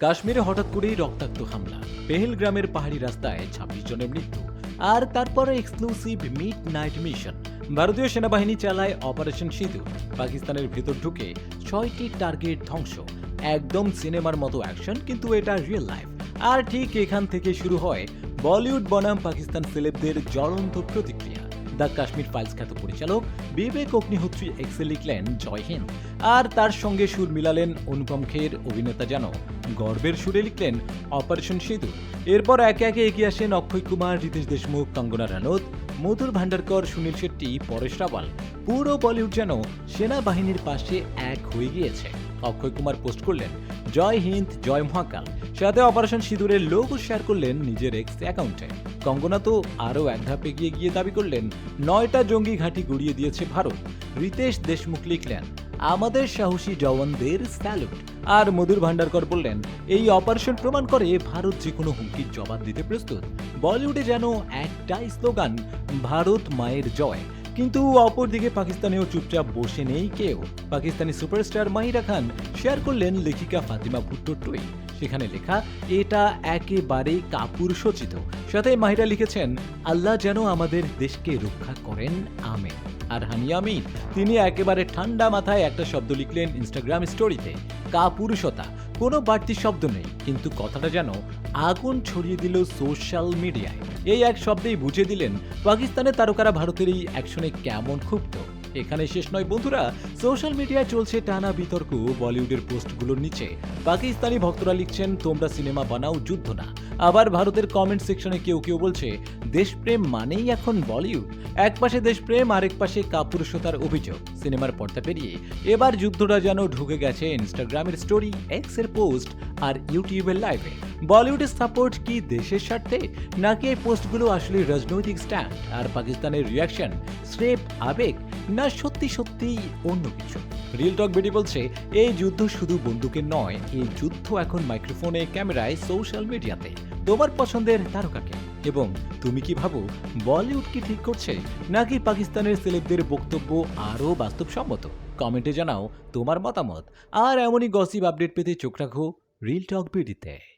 কাশ্মীরে হঠাৎ করেই রক্তাক্ত হামলা। পেহেলগ্রামের পাহাড়ি রাস্তায় ছাব্বিশ জনের মৃত্যু। আর তারপরে এক্সক্লুসিভ মিড নাইট মিশন। ভারতীয় সেনাবাহিনী চালায় অপারেশন সিঁদুর। পাকিস্তানের ভেতর ঢুকে ছয়টি টার্গেট ধ্বংস। একদম সিনেমার মতো অ্যাকশন, কিন্তু এটা রিয়েল লাইফ আর ঠিক এখান থেকে শুরু হয় বলিউড বনাম পাকিস্তান সেলেবদের জ্বলন্ত প্রতিক্রিয়া। দ্য কাশ্মীর ফাইলস খ্যাত পরিচালক বিবেক অগ্নিহোত্রী এক্সে লিখলেন, জয় হিন্দ। আর তার সঙ্গে সুর মিলালেন অনুপম খের, অভিনেতা যেন গর্বের সুরে লিখলেন অপারেশন সিঁদুর। এরপর একে একে এগিয়ে আসেন অক্ষয় কুমার, রিতেশ দেশমুখ, কঙ্গনা রানৌত, মধুর ভান্ডারকর সুনীল শেট্টি, পরেশ রাওয়াল। পুরো বলিউড যেন সেনাবাহিনীর পাশে এক হয়ে গিয়েছে। অক্ষয় কুমার পোস্ট করলেন, জয় হিন্দ, জয় মহাকাল। সাথে অপারেশন সিঁদুরের লোগো শেয়ার করলেন নিজের এক্স অ্যাকাউন্টে কঙ্গনা তো আরও এক ধাপ এগিয়ে গিয়ে দাবি করলেন, নয়টা জঙ্গি ঘাঁটি গুড়িয়ে দিয়েছে ভারত। রিতেশ দেশমুখ লিখলেন আমাদের সাহসী জওয়ানদের স্যালুট আর মধুর ভান্ডারকর বললেন, এই অপারেশন প্রমাণ করে ভারত যে কোনো হুমকির জবাব দিতে প্রস্তুত। বলিউডে যেন একটাই স্লোগান ভারত মায়ের জয়। কিন্তু অপরদিকে পাকিস্তানেও চুপচাপ বসে নেই কেউ। পাকিস্তানি সুপারস্টার মাহিরা খান শেয়ার করলেন লেখিকা ফাতিমা ভুট্টোর টুইট সেখানে লেখা, এটা একেবারে কাপুর সচিত সাথে মাহিরা লিখেছেন, আল্লাহ যেন আমাদের দেশকে রক্ষা করেন, আমেন। আর হানিয়া আমিন, তিনি একেবারে ঠান্ডা মাথায় একটা শব্দ লিখলেন ইনস্টাগ্রাম স্টোরিতে, কাপুরুষতা। কোনো বাড়তি শব্দ নেই, কিন্তু কথাটা যেন আগুন ছড়িয়ে দিল সোশ্যাল মিডিয়ায়। এই এক শব্দেই বুঝে দিলেন, পাকিস্তানের তারকারা ভারতের এই অ্যাকশনে কেমন ক্ষুব্ধ? এখানে শেষ নয়, বন্ধুরা। সোশ্যাল মিডিয়ায় চলছে টানা বিতর্ক বলিউডের পোস্টগুলোর নিচে। পাকিস্তানি ভক্তরা লিখছেন, তোমরা সিনেমা বানাও, যুদ্ধ না। আবার ভারতের কমেন্ট সেকশনে কেউ কেউ বলছে, দেশপ্রেম মানেই এখন বলিউড। এক পাশে দেশপ্রেম, আরেক পাশে কাপুরুষতার অভিযোগ। সিনেমার পর্দা পেরিয়ে এবার যুদ্ধটা যেন ঢুকে গেছে ইনস্টাগ্রামের স্টোরি এক্সের পোস্ট আর ইউটিউবের লাইভে। বলিউডের সাপোর্ট কি দেশের স্বার্থে? নাকি এই পোস্টগুলো আসলে রাজনৈতিক স্ট্যান্ড? আর পাকিস্তানের রিয়াকশন? স্রেফ আবেগ? না সত্যি সত্যি অন্য কিছু? রিয়েল টক বেটি বলছে, এই যুদ্ধ শুধু বন্দুকের নয়, এই যুদ্ধ এখন মাইক্রোফোনে ক্যামেরায় সোশ্যাল মিডিয়াতে তোমার পছন্দের তারকাকে? এবং তুমি কি ভাবো বলিউড কি ঠিক করছে? নাকি পাকিস্তানের সেলেবদের বক্তব্য আরও বাস্তবসম্মত? কমেন্টে জানাও তোমার মতামত। আর এমনই গসিপ আপডেট পেতে চোখ রাখো রিল টক বিডিতে